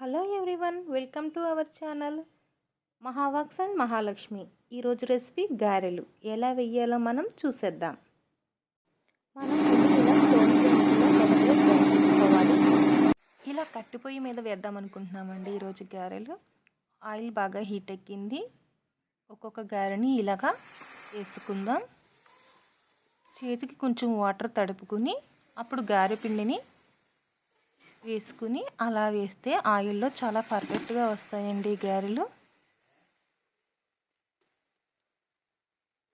Hello everyone welcome to our channel. మహావాక్స్ and Mahalakshmi. ఈరోజు recipe గారెలు. ఎలా వెయ్యాలో మనం చూసేద్దాం. మనం ఇలా కట్టిపోయి కట్టు పొయ్యి మీద వేద్దాం అనుకుంటున్నామండి ఈరోజు గారెలు. ఆయిల్ బాగా హీట్ ఎక్కింది. ఒక్కొక్క గారెని ఇలాగా వేసుకుందాం. చేతికి కొంచెం వాటర్ తడుపుకుని అప్పుడు గారె పిండిని వేసుకుని అలా వేస్తే ఆయిల్లో చాలా పర్ఫెక్ట్గా వస్తాయండి గారెలు.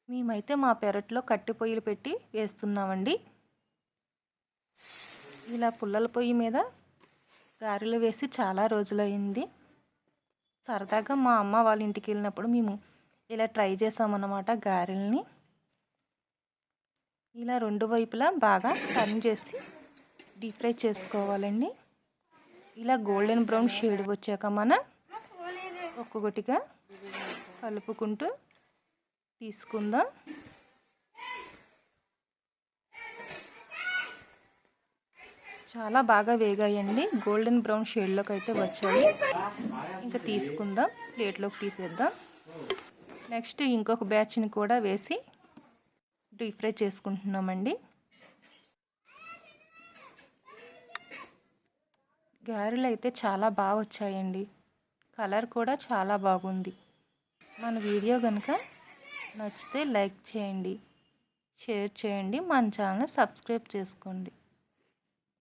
మేమైతే మా పెరట్లో కట్టె పొయ్యిలు పెట్టి వేస్తున్నామండి. ఇలా పుల్లల పొయ్యి మీద గారెలు వేసి చాలా రోజులైంది సరదాగా మా అమ్మ వాళ్ళ ఇంటికి వెళ్ళినప్పుడు మేము ఇలా ట్రై చేసామన్నమాట గారెల్ని. ఇలా రెండు వైపులా బాగా టర్న్ చేసి డీప్ ఫ్రై చేసుకోవాలండి. ఇలా గోల్డెన్ బ్రౌన్ షేడ్ వచ్చాక మనం ఒక్కొక్కటిగా కలుపుకుంటూ తీసుకుందాం. చాలా బాగా వేగాయండి. గోల్డెన్ బ్రౌన్ షేడ్లోకి అయితే వచ్చాయి. ఇంకా తీసుకుందాం. ప్లేట్లోకి తీసేద్దాం. నెక్స్ట్ ఇంకొక బ్యాచ్ని కూడా వేసి డీప్ ఫ్రై చేసుకుంటున్నామండి. గారెలు అయితే చాలా బాగా వచ్చాయండి. కలర్ కూడా చాలా బాగుంది. మన వీడియో కనుక నచ్చితే లైక్ చేయండి షేర్ చేయండి మన ఛానల్ సబ్స్క్రైబ్ చేసుకోండి.